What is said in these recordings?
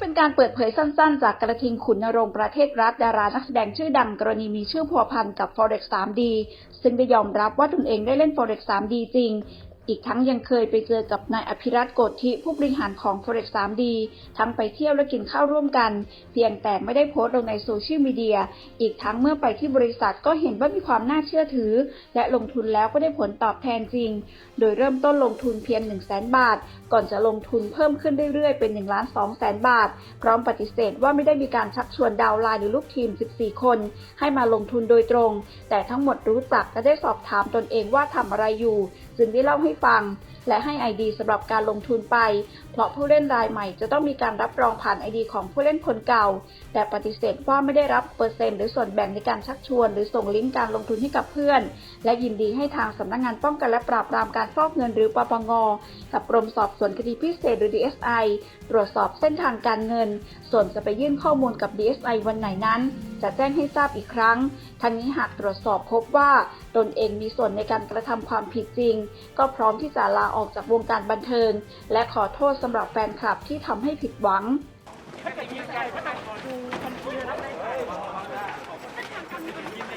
เป็นการเปิดเผยสั้นๆ จากกระทิงขุนนรงประเทศรัฐดารานักแสดงชื่อดังกรณีมีชื่อพัวพันกับ Forex 3D ซึ่งได้ยอมรับว่าตนเองได้เล่น Forex 3D จริง อีกทั้งยังเคยไปเจอกับนายอภิรัตโกธิผู้บริหารของ Forex 3D ทั้งไปเที่ยวและกินข้าวร่วมกัน เพียงแต่ไม่ได้โพสต์ลงในโซเชียลมีเดีย อีกทั้งเมื่อไปที่บริษัทก็เห็นว่ามีความน่าเชื่อถือ และลงทุนแล้วก็ได้ผลตอบแทนจริง โดยเริ่มต้นลงทุนเพียง 1 0 0 0 0แบาท ก่อนจะลงทุนเพิ่มขึ้นเรื่อยๆ เป็น1ล้าน2แสนบาท พร้อมปฏิเสธว่าไม่ได้มีการชักชวนดาวไลน์หรือลูกทีม 14 คน ให้มาลงทุนโดยตรง แต่ทั้งหมดรู้จักและได้สอบถามตนเองว่าทำอะไรอยู่ จึงได้เล่าให้ฟัง และให้ไอดีสำหรับการลงทุนไป เพราะผู้เล่นรายใหม่จะต้องมีการรับรองผ่านไอดีของผู้เล่นคนเก่า แต่ปฏิเสธว่าไม่ได้รับเปอร์เซ็นต์หรือส่วนแบ่งในการชักชวน หรือส่งลิงก์การลงทุนให้กับเพื่อน และยินดีให้ทางสำนักงานป้องกันและปราบปรามการฟอกเงินหรือปปงกับกรมสอบสวนคดีพิเศษหรือ DSI ตรวจสอบเส้นทางการเงิน ส่วนจะไปยื่นข้อมูลกับ DSI วันไหนนั้นจะแจ้งให้ทราบอีกครั้ง ทั้งนี้หากตรวจสอบพบว่าตนเองมีส่วนในการกระทำความผิดจริง ก็พร้อมที่จะลาออกจากวงการบันเทิง และขอโทษสำหรับแฟนคลับที่ทำให้ผิดหวัง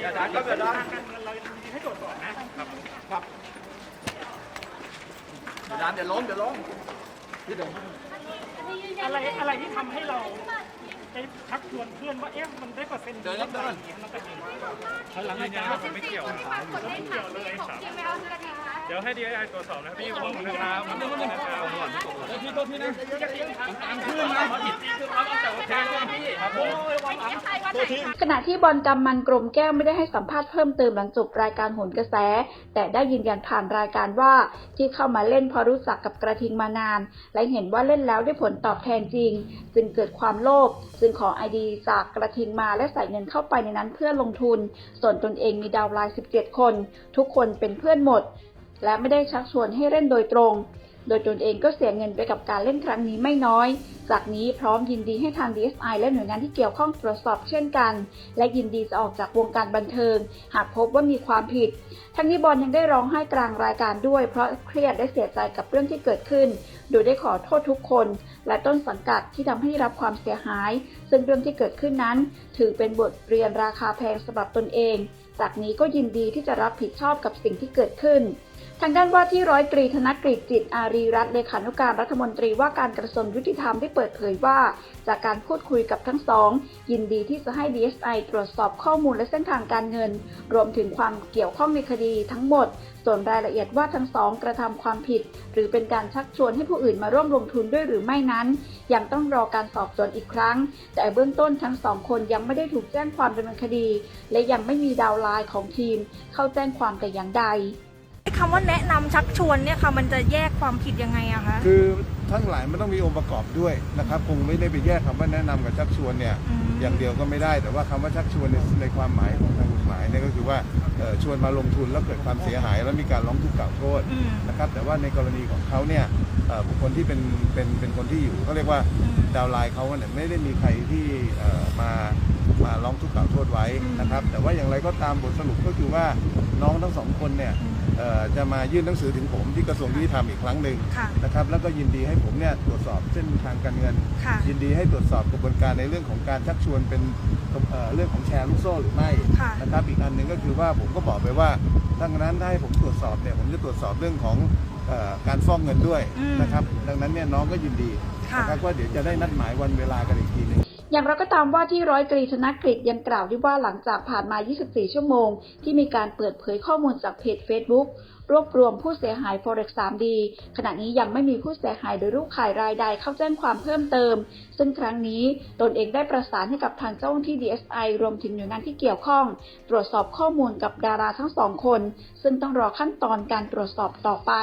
อย่าดันครับอย่าดันให้ตรวจสอบนะครับครับอย่าดันเดี๋ยวล้มเดี๋ยวล้มพี่เดินอะไรอะไรที่ทำให้เรา ไปชักชวนเพื่อนว่าเอ๊ะมันได้เปอร์เซ็นต์เดินครับเดินมันเป็นยังไงหลังจากนั้นผมไม่เกี่ยวไม่ปรากฏในฐานที่ของทีมไม่เอากันนะคะ เดี๋ยวให้ดีไอตรวจสอบนะครับพี่ผมนะครับ ผมนะครับพี่โทษพี่นะขณะที่บอลกำมันกรมแก้วไม่ได้ให้สัมภาษณ์เพิ่มเติมหลังจบรายการโหนกระแส แต่ได้ยืนยันผ่านรายการว่าที่เข้ามาเล่นเพราะรู้จักกับกระทิงมานาน และเห็นว่าเล่นแล้วได้ผลตอบแทนจริง จึงเกิดความโลภจึงขอไอดีจากกระทิงมาและใส่เงินเข้าไปในนั้นเพื่อลงทุน ส่วนตนเองมีดาวน์ไลน์ 17 คน ทุกคนเป็นเพื่อนหมด และไม่ได้ชักชวนให้เล่นโดยตรง โดยตนเองก็เสียเงินไปกับการเล่นครั้งนี้ไม่น้อย จากนี้พร้อมยินดีให้ทาง DSI และหน่วยงานที่เกี่ยวข้องตรวจสอบเช่นกัน และยินดีจะออกจากวงการบันเทิง หากพบว่ามีความผิด ทั้งนี้บอลยังได้ร้องไห้กลางรายการด้วย เพราะเครียดและเสียใจกับเรื่องที่เกิดขึ้น โดยได้ขอโทษทุกคน และต้นสังกัดที่ทำให้รับความเสียหาย ซึ่งเรื่องที่เกิดขึ้นนั้น ถือเป็นบทเรียนราคาแพงสำหรับตนเอง จากนี้ก็ยินดีที่จะรับผิดชอบกับสิ่งที่เกิดขึ้น ทางด้านว่าที่ร้อยตรีธนกฤษจิตอารีรัตน์เลขานุการรัฐมนตรีว่าการกระทรวงยุติธรรมได้เปิดเผยว่า จากการพูดคุยกับทั้งสอง ยินดีที่จะให้ DSI ตรวจสอบข้อมูลและเส้นทางการเงิน รวมถึงความเกี่ยวข้องในคดีทั้งหมด ส่วนรายละเอียดว่าทั้งสองกระทำความผิด หรือเป็นการชักชวนให้ผู้อื่นมาร่วมลงทุนด้วยหรือไม่นั้น ยังต้องรอการสอบสวนอีกครั้ง แต่เบื้องต้นทั้งสองคนยังไม่ได้ถูกแจ้งความดำเนินคดี และยังไม่มีดาวไลน์ของทีม เข้าแจ้งความแต่อย่างใด คำว่าแนะนำชักชวนเนี่ยค่ะมันจะแยกความผิดยังไงอะคะคือทั้งหลายมันต้องมีองค์ประกอบด้วยนะครับคงไม่ได้ไปแยกคำว่าแนะนำกับชักชวนเนี่ยอืมอย่างเดียวก็ไม่ได้ แต่ว่าคำว่าชักชวนในในความหมายของทางกฎหมายเนี่ยก็คือว่าเอ่อชวนมาลงทุนแล้วเกิดความเสียหาย แล้วมีการร้องทุกข์กล่าวโทษอืมนะครับ แต่ว่าในกรณีของเขาเนี่ยเอ่อบุคคลที่เป็นเป็นเป็นคนที่อยู่เขาเรียกว่าอืมดาวน์ไลน์เขาเนี่ยไม่ได้มีใครที่เอ่อมา มาร้องทุกข์กล่าวโทษไว้อืมนะครับ แต่ว่าอย่างไรก็ตามบทสรุปก็คือว่าน้องทั้งสองคนเนี่ยเอ่อจะมายื่นหนังสือถึงผมที่กระทรวงยุติธรรมอีกครั้งหนึ่งค่ะนะครับแล้วก็ยินดีให้ผมเนี่ยตรวจสอบเส้นทางการเงินค่ะยินดีให้ตรวจสอบกระบวนการในเรื่องของการชักชวนเป็นเอ่อเรื่องของแชร์ลูกโซ่หรือไม่ค่ะนะครับอีกอันหนึ่งก็คือว่าผมก็บอกไปว่าดังนั้นถ้าให้ผมตรวจสอบเนี่ยผมจะตรวจสอบเรื่องของเอ่อการฟ้องเงินด้วยอืมนะครับดังนั้นเนี่ยน้องก็ยินดีค่ะนะครับว่าเดี๋ยวจะได้นัดหมายวันเวลากันอีกทีหนึง อย่างไรก็ตามว่าที่ร้อยตรีธนกฤษยังกล่าวด้วยว่าหลังจากผ่านมา 24 ชั่วโมง ที่มีการเปิดเผยข้อมูลจากเพจ Facebook รวบรวมผู้เสียหาย Forex 3D ขณะนี้ยังไม่มีผู้เสียหายหรือลูกขายรายใดเข้าแจ้งความเพิ่มเติม ซึ่งครั้งนี้ตนเองได้ประสานให้กับทางเจ้าหน้าที่ DSI รวมถึงหน่วยงานที่เกี่ยวข้อง ตรวจสอบข้อมูลกับดาราทั้งสองคน ซึ่งต้องรอขั้นตอนการตรวจสอบต่อไป